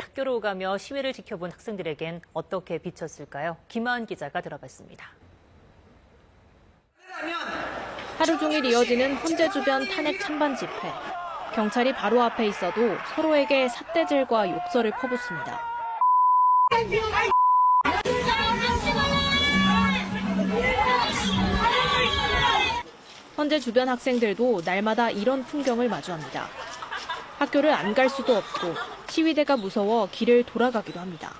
학교로 가며 시위를 지켜본 학생들에겐 어떻게 비쳤을까요? 김하은 기자가 들어갔습니다. 하루 종일 이어지는 헌재 주변 탄핵 찬반 집회. 경찰이 바로 앞에 있어도 서로에게 삿대질과 욕설을 퍼붓습니다. 헌재 주변 학생들도 날마다 이런 풍경을 마주합니다. 학교를 안 갈 수도 없고 시위대가 무서워 길을 돌아가기도 합니다.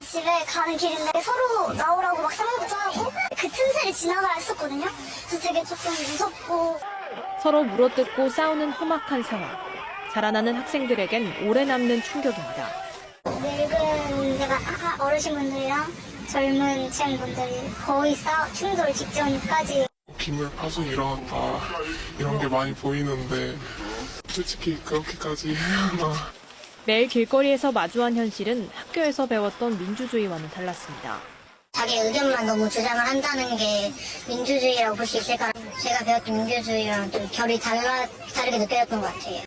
집에 가는 길인데 서로 나오라고 막 싸우기도 하고 그 틈새를 지나가야 했었거든요. 그래서 되게 조금 무섭고 서로 물어뜯고 싸우는 험악한 상황. 자라나는 학생들에겐 오래 남는 충격입니다. 늙은 내가 아- 어르신분들이랑 젊은 층분들이 거의 싸 충돌 직전까지 기물 파손 일어났다 이런 게 많이 보이는데 솔직히 그렇게까지 해야 하나 매일 길거리에서 마주한 현실은 학교에서 배웠던 민주주의와는 달랐습니다. 자기 의견만 너무 주장을 한다는 게 민주주의라고 볼 수 있을까? 제가 배웠던 민주주의랑 좀 결이 달라 다르게 느껴졌던 것 같아요.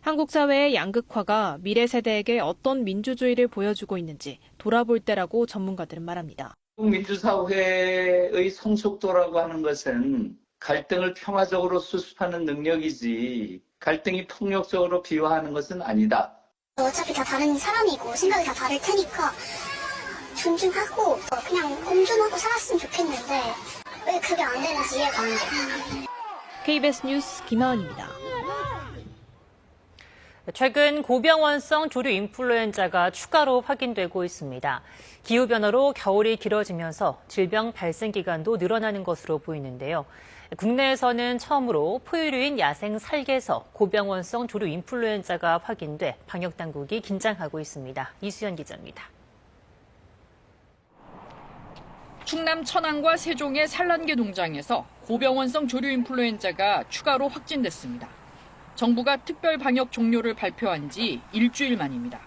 한국 사회의 양극화가 미래 세대에게 어떤 민주주의를 보여주고 있는지 돌아볼 때라고 전문가들은 말합니다. 민주사회의 성숙도라고 하는 것은 갈등을 평화적으로 수습하는 능력이지 갈등이 폭력적으로 비화하는 것은 아니다. 어차피 다 다른 사람이고 생각이 다 다를 테니까 존중하고 그냥 공존하고 살았으면 좋겠는데 왜 그게 안 되는지 이해가 안 돼요. KBS 뉴스 김하은입니다. 최근 고병원성 조류 인플루엔자가 추가로 확인되고 있습니다. 기후변화로 겨울이 길어지면서 질병 발생 기간도 늘어나는 것으로 보이는데요. 국내에서는 처음으로 포유류인 야생 살개에서 고병원성 조류 인플루엔자가 확인돼 방역 당국이 긴장하고 있습니다. 이수연 기자입니다. 충남 천안과 세종의 산란계 농장에서 고병원성 조류 인플루엔자가 추가로 확진됐습니다. 정부가 특별 방역 종료를 발표한 지 일주일 만입니다.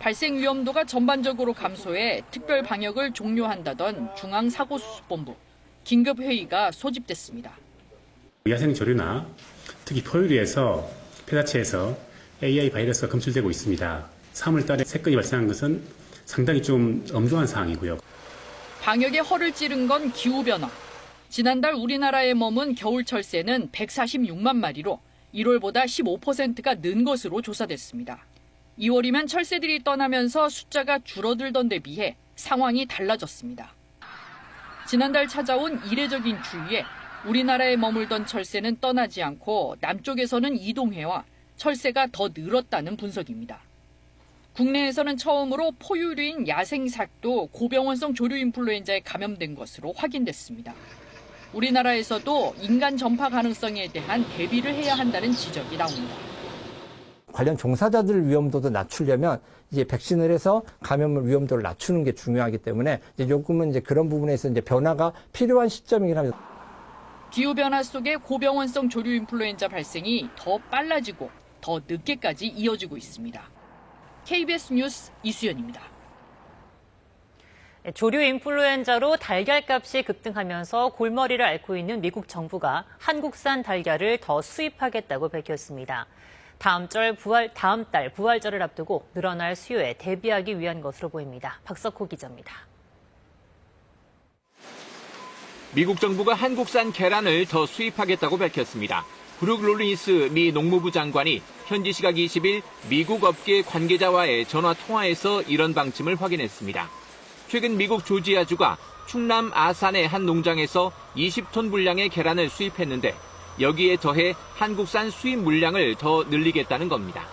발생 위험도가 전반적으로 감소해 특별 방역을 종료한다던 중앙사고수습본부 긴급 회의가 소집됐습니다. 야생 조류나 특히 포유류에서 폐사체에서 AI 바이러스가 검출되고 있습니다. 3월 달에 새건이 발생한 것은 상당히 좀 엄중한 상황이고요. 방역에 허를 찌른 건 기후변화. 지난달 우리나라에 머문 겨울철 새는 146만 마리로 1월보다 15%가 는 것으로 조사됐습니다. 2월이면 철새들이 떠나면서 숫자가 줄어들던 데 비해 상황이 달라졌습니다. 지난달 찾아온 이례적인 추위에 우리나라에 머물던 철새는 떠나지 않고 남쪽에서는 이동해와 철새가 더 늘었다는 분석입니다. 국내에서는 처음으로 포유류인 야생삭도 고병원성 조류 인플루엔자에 감염된 것으로 확인됐습니다. 우리나라에서도 인간 전파 가능성에 대한 대비를 해야 한다는 지적이 나옵니다. 관련 종사자들 위험도도 낮추려면 이제 백신을 해서 감염 위험도를 낮추는 게 중요하기 때문에 이제 요금은 이제 그런 부분에서 이제 변화가 필요한 시점이긴 합니다. 기후 변화 속에 고병원성 조류 인플루엔자 발생이 더 빨라지고 더 늦게까지 이어지고 있습니다. KBS 뉴스 이수연입니다. 조류 인플루엔자로 달걀값이 급등하면서 골머리를 앓고 있는 미국 정부가 한국산 달걀을 더 수입하겠다고 밝혔습니다. 다음 절 부활 다음 달 부활절을 앞두고 늘어날 수요에 대비하기 위한 것으로 보입니다. 박석호 기자입니다. 미국 정부가 한국산 계란을 더 수입하겠다고 밝혔습니다. 브룩 롤린스 미 농무부 장관이 현지 시각 20일 미국 업계 관계자와의 전화 통화에서 이런 방침을 확인했습니다. 최근 미국 조지아주가 충남 아산의 한 농장에서 20톤 분량의 계란을 수입했는데 여기에 더해 한국산 수입 물량을 더 늘리겠다는 겁니다.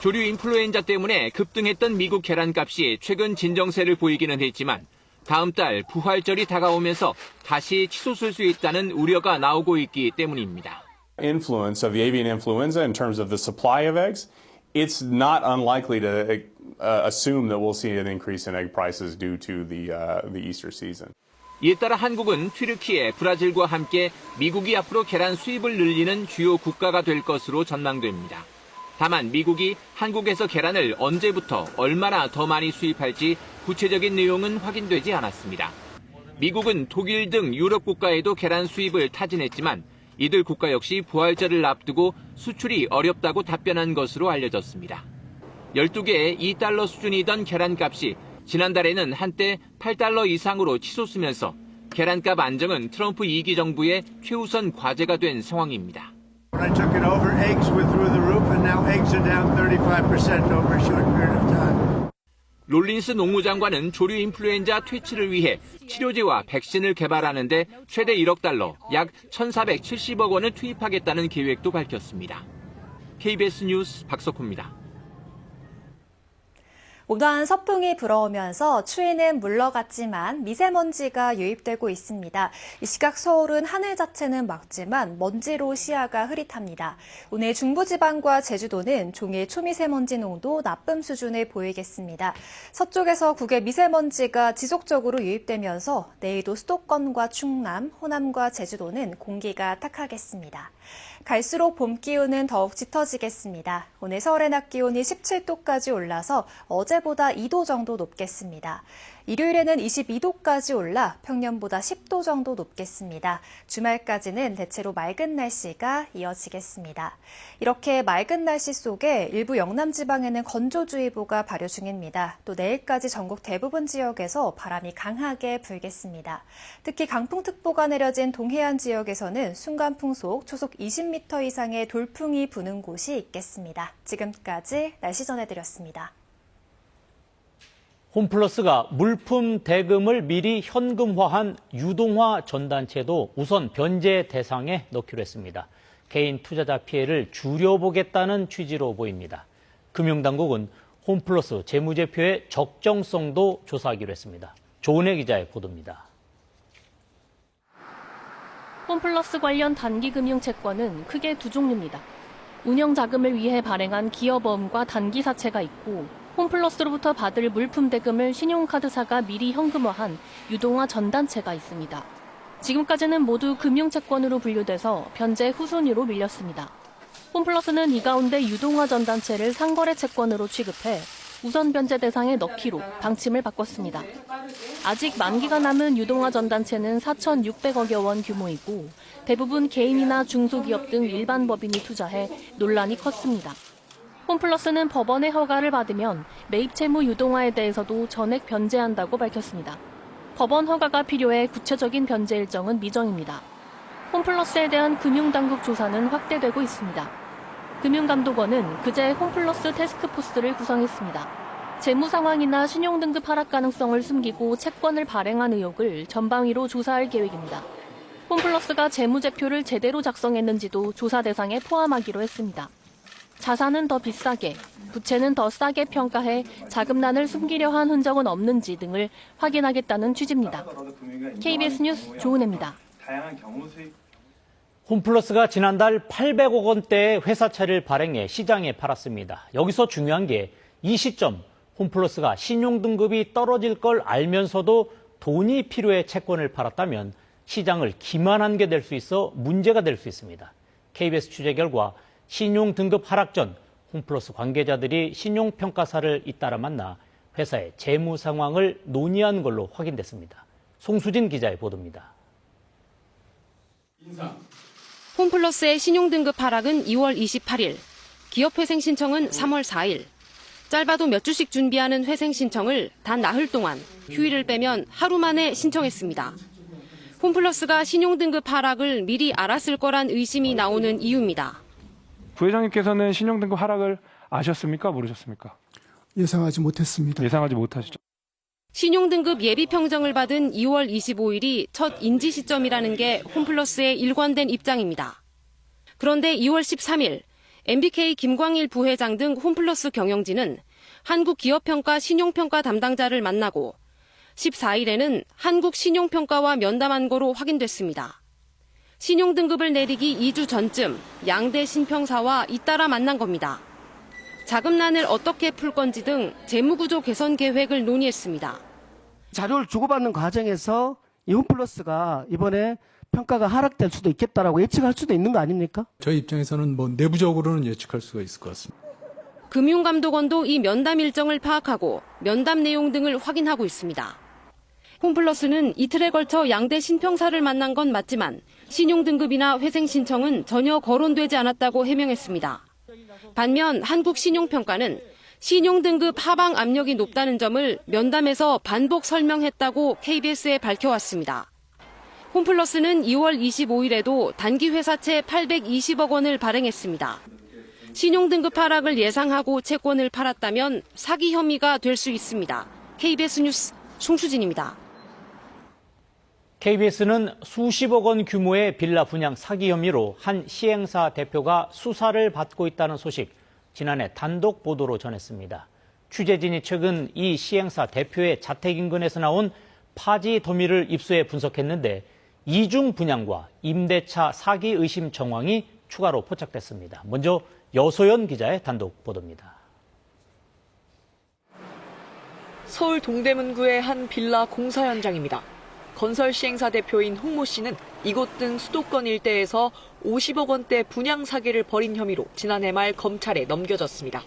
조류 인플루엔자 때문에 급등했던 미국 계란값이 최근 진정세를 보이기는 했지만 다음 달 부활절이 다가오면서 다시 치솟을 수 있다는 우려가 나오고 있기 때문입니다. influence of the avian influenza in terms of the supply of eggs, it's not unlikely to uh, assume that we'll see an increase in egg prices due to the uh, the Easter season. 이에 따라 한국은 튀르키예, 브라질과 함께 미국이 앞으로 계란 수입을 늘리는 주요 국가가 될 것으로 전망됩니다. 다만 미국이 한국에서 계란을 언제부터 얼마나 더 많이 수입할지 구체적인 내용은 확인되지 않았습니다. 미국은 독일 등 유럽 국가에도 계란 수입을 타진했지만 이들 국가 역시 부활절을 앞두고 수출이 어렵다고 답변한 것으로 알려졌습니다. 12개에 2달러 수준이던 계란값이 지난달에는 한때 8달러 이상으로 치솟으면서 계란값 안정은 트럼프 2기 정부의 최우선 과제가 된 상황입니다. When I took it over, eggs were through the roof, and now eggs are down 35% over a short period of time. 롤린스 농무장관은 조류 인플루엔자 퇴치를 위해 치료제와 백신을 개발하는데 최대 1억 달러, 약 1,470억 원을 투입하겠다는 계획도 밝혔습니다. KBS 뉴스 박석호입니다. 온화한 서풍이 불어오면서 추위는 물러갔지만 미세먼지가 유입되고 있습니다. 이 시각 서울은 하늘 자체는 맑지만 먼지로 시야가 흐릿합니다. 오늘 중부지방과 제주도는 종일 초미세먼지 농도 나쁨 수준을 보이겠습니다. 서쪽에서 국외 미세먼지가 지속적으로 유입되면서 내일도 수도권과 충남, 호남과 제주도는 공기가 탁하겠습니다. 갈수록 봄 기온은 더욱 짙어지겠습니다. 오늘 서울의 낮 기온이 17도까지 올라서 어제보다 2도 정도 높겠습니다. 일요일에는 22도까지 올라 평년보다 10도 정도 높겠습니다. 주말까지는 대체로 맑은 날씨가 이어지겠습니다. 이렇게 맑은 날씨 속에 일부 영남 지방에는 건조주의보가 발효 중입니다. 또 내일까지 전국 대부분 지역에서 바람이 강하게 불겠습니다. 특히 강풍특보가 내려진 동해안 지역에서는 순간 풍속 초속 20m 이상의 돌풍이 부는 곳이 있겠습니다. 지금까지 날씨 전해드렸습니다. 홈플러스가 물품 대금을 미리 현금화한 유동화 전단체도 우선 변제 대상에 넣기로 했습니다. 개인 투자자 피해를 줄여보겠다는 취지로 보입니다. 금융당국은 홈플러스 재무제표의 적정성도 조사하기로 했습니다. 조은혜 기자의 보도입니다. 홈플러스 관련 단기 금융 채권은 크게 두 종류입니다. 운영 자금을 위해 발행한 기업어음과 단기 사채가 있고 홈플러스로부터 받을 물품 대금을 신용카드사가 미리 현금화한 유동화 전단체가 있습니다. 지금까지는 모두 금융채권으로 분류돼서 변제 후순위로 밀렸습니다. 홈플러스는 이 가운데 유동화 전단체를 상거래 채권으로 취급해 우선 변제 대상에 넣기로 방침을 바꿨습니다. 아직 만기가 남은 유동화 전단체는 4,600억여 원 규모이고 대부분 개인이나 중소기업 등 일반 법인이 투자해 논란이 컸습니다. 홈플러스는 법원의 허가를 받으면 매입 채무 유동화에 대해서도 전액 변제한다고 밝혔습니다. 법원 허가가 필요해 구체적인 변제 일정은 미정입니다. 홈플러스에 대한 금융당국 조사는 확대되고 있습니다. 금융감독원은 그제 홈플러스 테스크포스를 구성했습니다. 재무 상황이나 신용 등급 하락 가능성을 숨기고 채권을 발행한 의혹을 전방위로 조사할 계획입니다. 홈플러스가 재무제표를 제대로 작성했는지도 조사 대상에 포함하기로 했습니다. 자산은 더 비싸게, 부채는 더 싸게 평가해 자금난을 숨기려 한 흔적은 없는지 등을 확인하겠다는 취지입니다. KBS 뉴스 조은혜입니다. 홈플러스가 지난달 800억 원대의 회사채를 발행해 시장에 팔았습니다. 여기서 중요한 게 이 시점 홈플러스가 신용등급이 떨어질 걸 알면서도 돈이 필요해 채권을 팔았다면 시장을 기만한 게 될 수 있어 문제가 될 수 있습니다. KBS 취재 결과 신용 등급 하락 전 홈플러스 관계자들이 신용평가사를 잇따라 만나 회사의 재무 상황을 논의한 걸로 확인됐습니다. 송수진 기자의 보도입니다. 홈플러스의 신용등급 하락은 2월 28일, 기업회생 신청은 3월 4일. 짧아도 몇 주씩 준비하는 회생 신청을 단 나흘 동안 휴일을 빼면 하루 만에 신청했습니다. 홈플러스가 신용등급 하락을 미리 알았을 거란 의심이 나오는 이유입니다. 부회장님께서는 신용등급 하락을 아셨습니까? 모르셨습니까? 예상하지 못했습니다. 예상하지 못하시죠. 신용등급 예비 평정을 받은 2월 25일이 첫 인지 시점이라는 게 홈플러스의 일관된 입장입니다. 그런데 2월 13일 MBK 김광일 부회장 등 홈플러스 경영진은 한국기업평가 신용평가 담당자를 만나고 14일에는 한국신용평가와 면담한 거로 확인됐습니다. 신용등급을 내리기 2주 전쯤 양대 신평사와 잇따라 만난 겁니다. 자금난을 어떻게 풀 건지 등 재무구조 개선 계획을 논의했습니다. 자료를 주고받는 과정에서 이 홈플러스가 이번에 평가가 하락될 수도 있겠다라고 예측할 수도 있는 거 아닙니까? 저희 입장에서는 뭐 내부적으로는 예측할 수가 있을 것 같습니다. 금융감독원도 이 면담 일정을 파악하고 면담 내용 등을 확인하고 있습니다. 홈플러스는 이틀에 걸쳐 양대 신평사를 만난 건 맞지만 신용등급이나 회생 신청은 전혀 거론되지 않았다고 해명했습니다. 반면 한국신용평가는 신용등급 하방 압력이 높다는 점을 면담에서 반복 설명했다고 KBS에 밝혀왔습니다. 홈플러스는 2월 25일에도 단기 회사채 820억 원을 발행했습니다. 신용등급 하락을 예상하고 채권을 팔았다면 사기 혐의가 될 수 있습니다. KBS 뉴스 송수진입니다. KBS는 수십억 원 규모의 빌라 분양 사기 혐의로 한 시행사 대표가 수사를 받고 있다는 소식 지난해 단독 보도로 전했습니다. 취재진이 최근 이 시행사 대표의 자택 인근에서 나온 파지 더미를 입수해 분석했는데 이중 분양과 임대차 사기 의심 정황이 추가로 포착됐습니다. 먼저 여소연 기자의 단독 보도입니다. 서울 동대문구의 한 빌라 공사 현장입니다. 건설 시행사 대표인 홍모 씨는 이곳 등 수도권 일대에서 50억 원대 분양 사기를 벌인 혐의로 지난해 말 검찰에 넘겨졌습니다.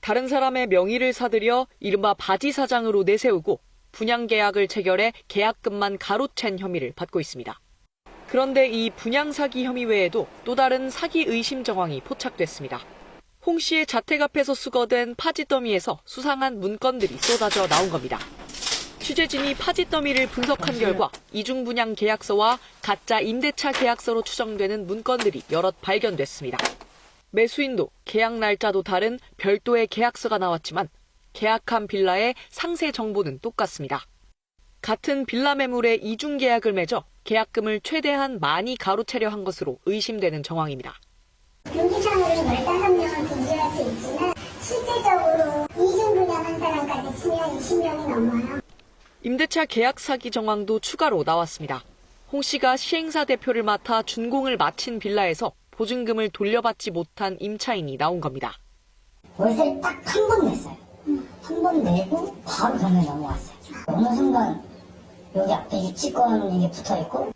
다른 사람의 명의를 사들여 이른바 바지 사장으로 내세우고 분양 계약을 체결해 계약금만 가로챈 혐의를 받고 있습니다. 그런데 이 분양 사기 혐의 외에도 또 다른 사기 의심 정황이 포착됐습니다. 홍 씨의 자택 앞에서 수거된 파지 더미에서 수상한 문건들이 쏟아져 나온 겁니다. 취재진이 파지 더미를 분석한 결과 이중 분양 계약서와 가짜 임대차 계약서로 추정되는 문건들이 여럿 발견됐습니다. 매수인도 계약 날짜도 다른 별도의 계약서가 나왔지만 계약한 빌라의 상세 정보는 똑같습니다. 같은 빌라 매물에 이중 계약을 맺어 계약금을 최대한 많이 가로채려 한 것으로 의심되는 정황입니다. 경기상으로는 15명은 등재할 수 있지만 실제적으로 이중 분양한 사람까지 치면 20명이 넘어요. 임대차 계약 사기 정황도 추가로 나왔습니다. 홍 씨가 시행사 대표를 맡아 준공을 마친 빌라에서 보증금을 돌려받지 못한 임차인이 나온 겁니다. 월세를 딱 한 번 냈어요. 한 번 내고 바로 변에 넘어갔어요. 어느 순간 여기 앞에 유치권 이게 붙어 있고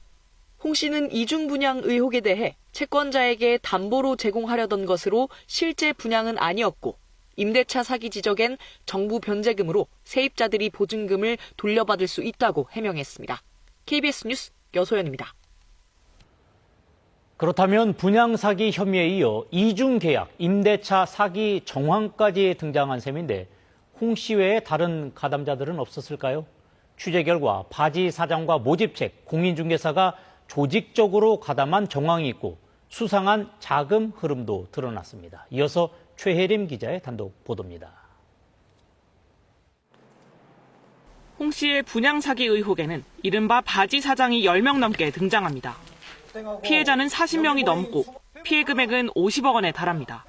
홍 씨는 이중 분양 의혹에 대해 채권자에게 담보로 제공하려던 것으로 실제 분양은 아니었고 임대차 사기 지적엔 정부 변제금으로 세입자들이 보증금을 돌려받을 수 있다고 해명했습니다. KBS 뉴스 여소연입니다. 그렇다면 분양 사기 혐의에 이어 이중 계약, 임대차 사기 정황까지 등장한 셈인데 홍 씨 외에 다른 가담자들은 없었을까요? 취재 결과 바지 사장과 모집책, 공인중개사가 조직적으로 가담한 정황이 있고 수상한 자금 흐름도 드러났습니다. 이어서 최혜림 기자의 단독 보도입니다. 홍 씨의 분양 사기 의혹에는 이른바 바지 사장이 10명 넘게 등장합니다. 피해자는 40명이 넘고 피해 금액은 50억 원에 달합니다.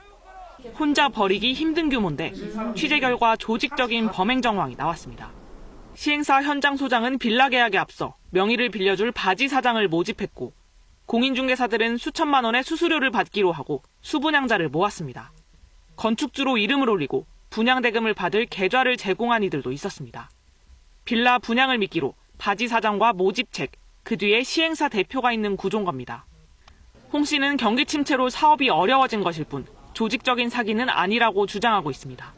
혼자 벌이기 힘든 규모인데 취재 결과 조직적인 범행 정황이 나왔습니다. 시행사 현장 소장은 빌라 계약에 앞서 명의를 빌려줄 바지 사장을 모집했고 공인중개사들은 수천만 원의 수수료를 받기로 하고 수분양자를 모았습니다. 건축주로 이름을 올리고 분양 대금을 받을 계좌를 제공한 이들도 있었습니다. 빌라 분양을 미끼로 바지 사장과 모집책, 그 뒤에 시행사 대표가 있는 구조인 겁니다. 홍 씨는 경기 침체로 사업이 어려워진 것일 뿐 조직적인 사기는 아니라고 주장하고 있습니다.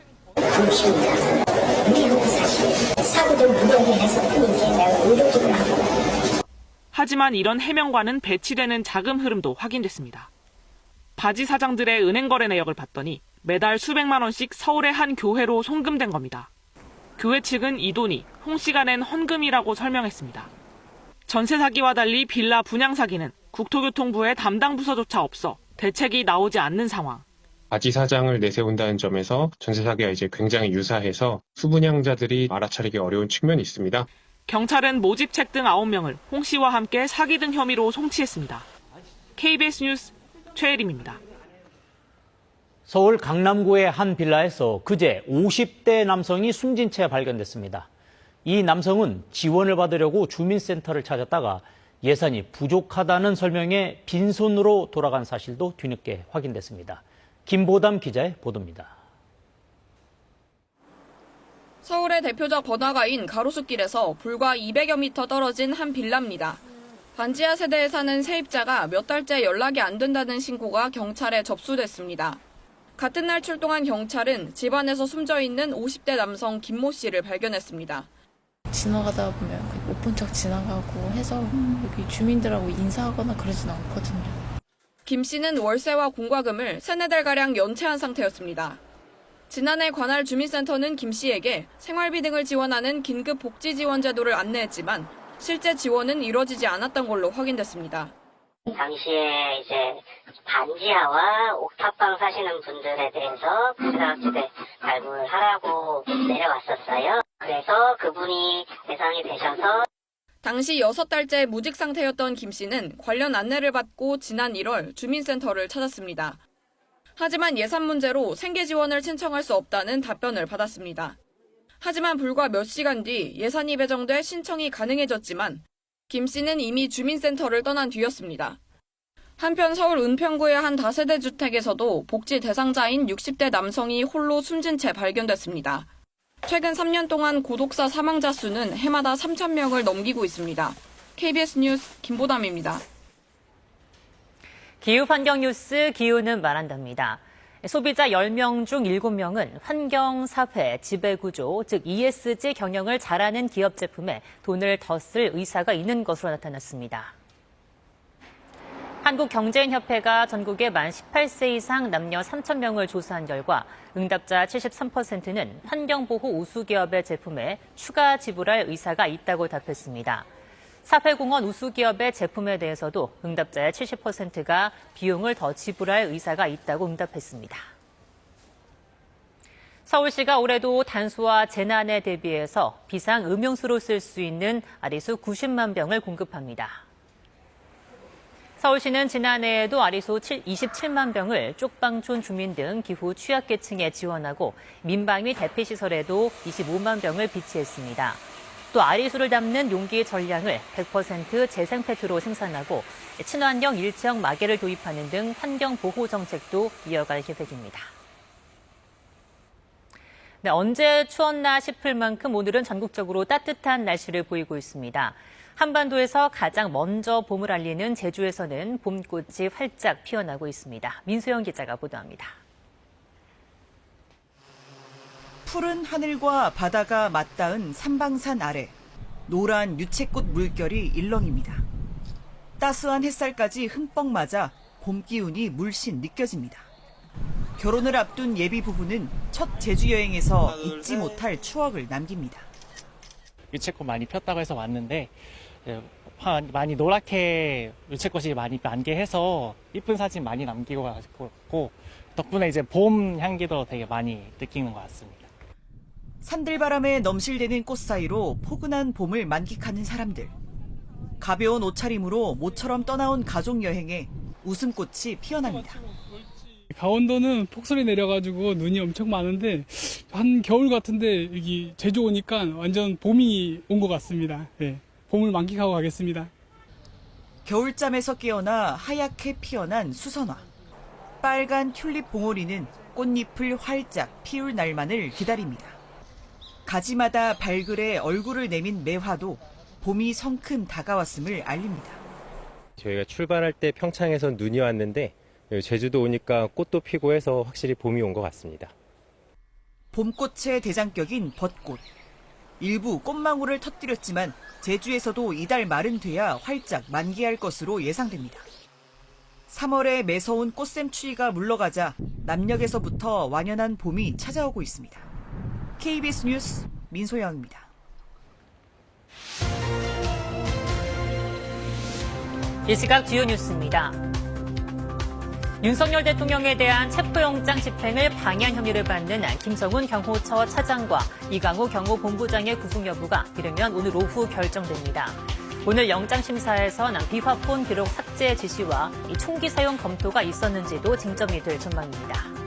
하지만 이런 해명과는 배치되는 자금 흐름도 확인됐습니다. 바지 사장들의 은행 거래 내역을 봤더니 매달 수백만 원씩 서울의 한 교회로 송금된 겁니다. 교회 측은 이 돈이 홍 씨가 낸 헌금이라고 설명했습니다. 전세 사기와 달리 빌라 분양 사기는 국토교통부의 담당 부서조차 없어 대책이 나오지 않는 상황. 바지 사장을 내세운다는 점에서 전세 사기와 이제 굉장히 유사해서 수분양자들이 알아차리기 어려운 측면이 있습니다. 경찰은 모집책 등 9명을 홍 씨와 함께 사기 등 혐의로 송치했습니다. KBS 뉴스 최혜림입니다. 서울 강남구의 한 빌라에서 그제 50대 남성이 숨진 채 발견됐습니다. 이 남성은 지원을 받으려고 주민센터를 찾았다가 예산이 부족하다는 설명에 빈손으로 돌아간 사실도 뒤늦게 확인됐습니다. 김보담 기자의 보도입니다. 서울의 대표적 번화가인 가로수길에서 불과 200여 미터 떨어진 한 빌라입니다. 반지하 세대에 사는 세입자가 몇 달째 연락이 안 된다는 신고가 경찰에 접수됐습니다. 같은 날 출동한 경찰은 집안에서 숨져 있는 50대 남성 김모 씨를 발견했습니다. 지나가다 보면 못 본 척 지나가고 해서 여기 주민들하고 인사하거나 그러진 않거든요. 김 씨는 월세와 공과금을 세네 달가량 연체한 상태였습니다. 지난해 관할 주민센터는 김 씨에게 생활비 등을 지원하는 긴급 복지 지원 제도를 안내했지만 실제 지원은 이뤄지지 않았던 걸로 확인됐습니다. 당시에 이제 반지하와 옥탑방 사시는 분들에 대해서 부사각지대 발굴하라고 내려왔었어요. 그래서 그분이 대상이 되셔서 당시 6달째 무직 상태였던 김 씨는 관련 안내를 받고 지난 1월 주민센터를 찾았습니다. 하지만 예산 문제로 생계 지원을 신청할 수 없다는 답변을 받았습니다. 하지만 불과 몇 시간 뒤 예산이 배정돼 신청이 가능해졌지만 김 씨는 이미 주민센터를 떠난 뒤였습니다. 한편 서울 은평구의 한 다세대 주택에서도 복지 대상자인 60대 남성이 홀로 숨진 채 발견됐습니다. 최근 3년 동안 고독사 사망자 수는 해마다 3,000명을 넘기고 있습니다. KBS 뉴스 김보담입니다. 기후 환경 뉴스 기후는 말한답니다. 소비자 10명 중 7명은 환경, 사회, 지배구조, 즉 ESG 경영을 잘하는 기업 제품에 돈을 더 쓸 의사가 있는 것으로 나타났습니다. 한국경제인협회가 전국의 만 18세 이상 남녀 3,000명을 조사한 결과 응답자 73%는 환경보호 우수기업의 제품에 추가 지불할 의사가 있다고 답했습니다. 사회공헌 우수기업의 제품에 대해서도 응답자의 70%가 비용을 더 지불할 의사가 있다고 응답했습니다. 서울시가 올해도 단수와 재난에 대비해서 비상 음용수로 쓸 수 있는 아리수 90만 병을 공급합니다. 서울시는 지난해에도 아리수 27만 병을 쪽방촌 주민 등 기후 취약계층에 지원하고 민방위 대피시설에도 25만 병을 비치했습니다. 또 아리수를 담는 용기 전량을 100% 재생 페트로 생산하고 친환경 일체형 마개를 도입하는 등 환경 보호 정책도 이어갈 계획입니다. 네, 언제 추웠나 싶을 만큼 오늘은 전국적으로 따뜻한 날씨를 보이고 있습니다. 한반도에서 가장 먼저 봄을 알리는 제주에서는 봄꽃이 활짝 피어나고 있습니다. 민수영 기자가 보도합니다. 푸른 하늘과 바다가 맞닿은 삼방산 아래 노란 유채꽃 물결이 일렁입니다. 따스한 햇살까지 흠뻑 맞아 봄 기운이 물씬 느껴집니다. 결혼을 앞둔 예비 부부는 첫 제주 여행에서 잊지 못할 추억을 남깁니다. 유채꽃 많이 폈다고 해서 왔는데 예, 하- 많이 노랗게 유채꽃이 많이 만개해서 이쁜 사진 많이 남기고 가고 덕분에 이제 봄 향기도 되게 많이 느끼는 것 같습니다. 산들바람에 넘실대는 꽃 사이로 포근한 봄을 만끽하는 사람들. 가벼운 옷차림으로 모처럼 떠나온 가족 여행에 웃음꽃이 피어납니다. 강원도는 폭설이 내려가지고 눈이 엄청 많은데 한 겨울 같은데 여기 제주 오니까 완전 봄이 온 것 같습니다. 예, 봄을 만끽하고 가겠습니다. 겨울잠에서 깨어나 하얗게 피어난 수선화. 빨간 튤립 봉오리는 꽃잎을 활짝 피울 날만을 기다립니다. 가지마다 발글에 얼굴을 내민 매화도 봄이 성큼 다가왔음을 알립니다. 저희가 출발할 때 평창에선 눈이 왔는데 제주도 오니까 꽃도 피고 해서 확실히 봄이 온 것 같습니다. 봄꽃의 대장격인 벚꽃. 일부 꽃망울을 터뜨렸지만 제주에서도 이달 말은 돼야 활짝 만개할 것으로 예상됩니다. 3월에 매서운 꽃샘 추위가 물러가자 남녘에서부터 완연한 봄이 찾아오고 있습니다. KBS 뉴스 민소영입니다. 이 시각 주요 뉴스입니다. 윤석열 대통령에 대한 체포영장 집행을 방해한 혐의를 받는 김성훈 경호처 차장과 이강호 경호본부장의 구속 여부가 이르면 오늘 오후 결정됩니다. 오늘 영장심사에선 비화폰 기록 삭제 지시와 이 총기 사용 검토가 있었는지도 쟁점이 될 전망입니다.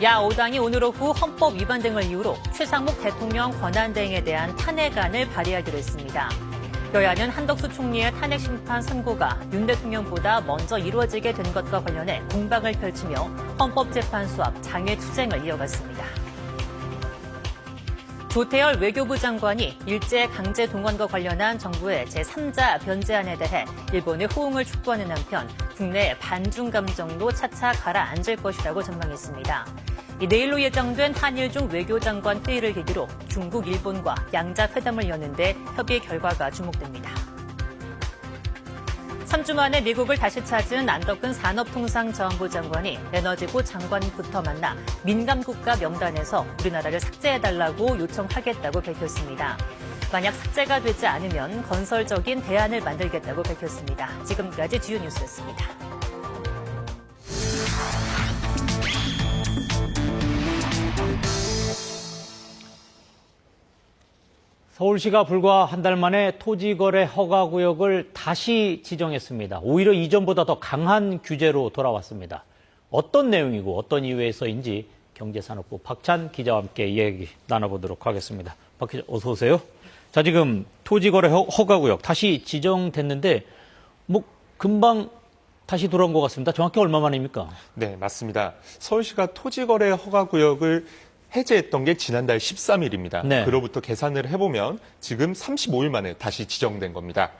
야 5당이 오늘 오후 헌법 위반 등을 이유로 최상목 대통령 권한 대행에 대한 탄핵안을 발의하기로 했습니다. 여야는 한덕수 총리의 탄핵 심판 선고가 윤 대통령보다 먼저 이루어지게 된 것과 관련해 공방을 펼치며 헌법재판소 앞 장외 투쟁을 이어갔습니다. 조태열 외교부 장관이 일제 강제 동원과 관련한 정부의 제3자 변제안에 대해 일본의 호응을 촉구하는 한편 국내 반중 감정도 차차 가라앉을 것이라고 전망했습니다. 이 내일로 예정된 한일 중 외교장관 회의를 계기로 중국, 일본과 양자 회담을 여는데 협의 결과가 주목됩니다. 3주 만에 미국을 다시 찾은 안덕근 산업통상자원부 장관이 에너지부 장관부터 만나 민감국가 명단에서 우리나라를 삭제해달라고 요청하겠다고 밝혔습니다. 만약 삭제가 되지 않으면 건설적인 대안을 만들겠다고 밝혔습니다. 지금까지 주요 뉴스였습니다. 서울시가 불과 한 달 만에 토지거래 허가구역을 다시 지정했습니다. 오히려 이전보다 더 강한 규제로 돌아왔습니다. 어떤 내용이고 어떤 이유에서인지 경제산업부 박찬 기자와 함께 이야기 나눠보도록 하겠습니다. 박 기자 어서 오세요. 자 지금 토지거래 허- 허가구역 다시 지정됐는데 뭐 금방 다시 돌아온 것 같습니다. 정확히 얼마 만입니까? 네, 맞습니다. 서울시가 토지거래 허가구역을 해제했던 게 지난달 13일입니다. 네. 그로부터 계산을 해보면 지금 35일 만에 다시 지정된 겁니다.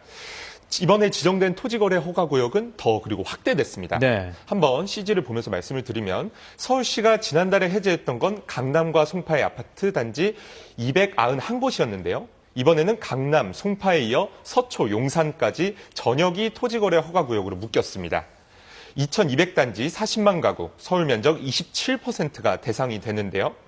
이번에 지정된 토지거래 허가 구역은 더 그리고 확대됐습니다. 네. 한번 CG를 보면서 말씀을 드리면 서울시가 지난달에 해제했던 건 강남과 송파의 아파트 단지 291곳이었는데요. 이번에는 강남, 송파에 이어 서초, 용산까지 전역이 토지거래 허가 구역으로 묶였습니다. 2200단지 40만 가구, 서울 면적 27%가 대상이 되는데요.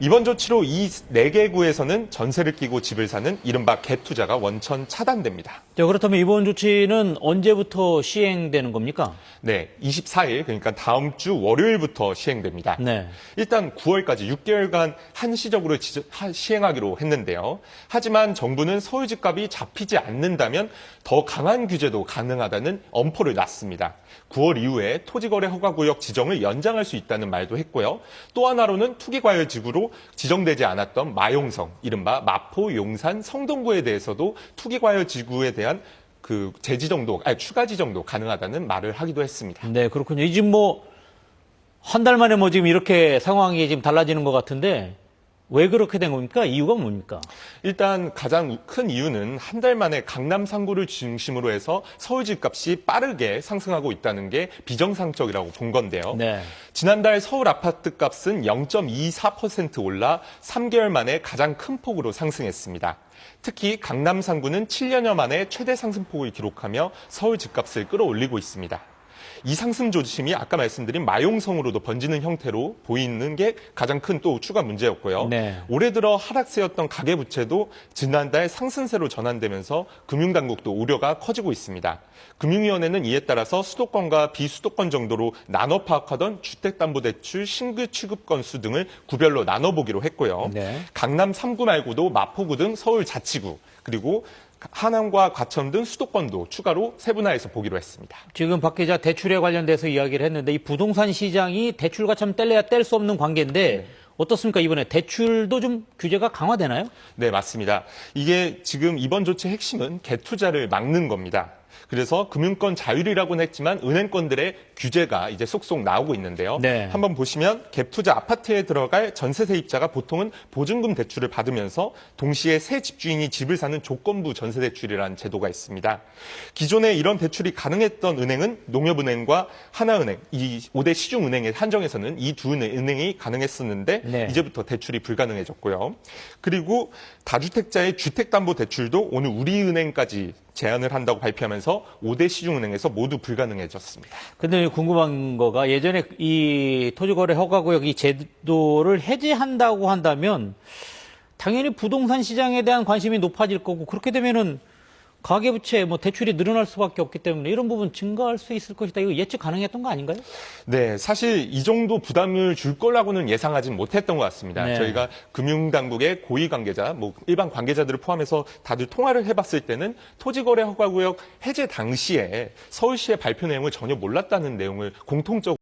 이번 조치로 이 4개 구에서는 전세를 끼고 집을 사는 이른바 갭투자가 원천 차단됩니다. 자, 그렇다면 이번 조치는 언제부터 시행되는 겁니까? 네, 24일 그러니까 다음 주 월요일부터 시행됩니다. 네. 일단 9월까지 6개월간 한시적으로 시행하기로 했는데요. 하지만 정부는 서울 집값이 잡히지 않는다면 더 강한 규제도 가능하다는 엄포를 놨습니다. 9월 이후에 토지거래 허가구역 지정을 연장할 수 있다는 말도 했고요. 또 하나로는 투기과열지구로 지정되지 않았던 마용성, 이른바 마포, 용산, 성동구에 대해서도 투기과열 지구에 대한 그 재지정도, 아니 추가 지정도 가능하다는 말을 하기도 했습니다. 네, 그렇군요. 이 지금 뭐, 한 달 만에 뭐 지금 이렇게 상황이 지금 달라지는 것 같은데, 왜 그렇게 된 겁니까? 이유가 뭡니까? 일단 가장 큰 이유는 한 달 만에 강남 상구를 중심으로 해서 서울 집값이 빠르게 상승하고 있다는 게 비정상적이라고 본 건데요. 네. 지난달 서울 아파트 값은 0.24% 올라 3개월 만에 가장 큰 폭으로 상승했습니다. 특히 강남 상구는 7년여 만에 최대 상승폭을 기록하며 서울 집값을 끌어올리고 있습니다. 이 상승 조짐이 아까 말씀드린 마용성으로도 번지는 형태로 보이는 게 가장 큰 또 추가 문제였고요. 네. 올해 들어 하락세였던 가계부채도 지난달 상승세로 전환되면서 금융당국도 우려가 커지고 있습니다. 금융위원회는 이에 따라서 수도권과 비수도권 정도로 나눠 파악하던 주택담보대출 신규 취급 건수 등을 구별로 나눠보기로 했고요. 네. 강남 3구 말고도 마포구 등 서울 자치구 그리고 하남과 과천 등 수도권도 추가로 세분화해서 보기로 했습니다. 지금 박 기자 대출에 관련돼서 이야기를 했는데, 이 부동산 시장이 대출과 참 뗄래야 뗄 수 없는 관계인데, 어떻습니까? 이번에 대출도 좀 규제가 강화되나요? 네, 맞습니다. 이게 지금 이번 조치의 핵심은 갭투자를 막는 겁니다. 그래서 금융권 자율이라고는 했지만 은행권들의 규제가 이제 속속 나오고 있는데요. 네. 한번 보시면 갭투자 아파트에 들어갈 전세 세입자가 보통은 보증금 대출을 받으면서 동시에 새 집주인이 집을 사는 조건부 전세 대출이라는 제도가 있습니다. 기존에 이런 대출이 가능했던 은행은 농협은행과 하나은행, 이 5대 시중은행에 한정해서는 이 두 은행이 가능했었는데 네. 이제부터 대출이 불가능해졌고요. 그리고 다주택자의 주택담보대출도 오늘 우리은행까지 제한을 한다고 발표하면서 5대 시중은행에서 모두 불가능해졌습니다. 근데 궁금한 거가 예전에 이 토지거래 허가구역 이 제도를 해제한다고 한다면 당연히 부동산 시장에 대한 관심이 높아질 거고 그렇게 되면은 가계부채 뭐 대출이 늘어날 수밖에 없기 때문에 이런 부분 증가할 수 있을 것이다. 이거 예측 가능했던 거 아닌가요? 네, 사실 이 정도 부담을 줄 거라고는 예상하진 못했던 것 같습니다. 네. 저희가 금융당국의 고위 관계자, 뭐 일반 관계자들을 포함해서 다들 통화를 해봤을 때는 토지거래 허가구역 해제 당시에 서울시의 발표 내용을 전혀 몰랐다는 내용을 공통적으로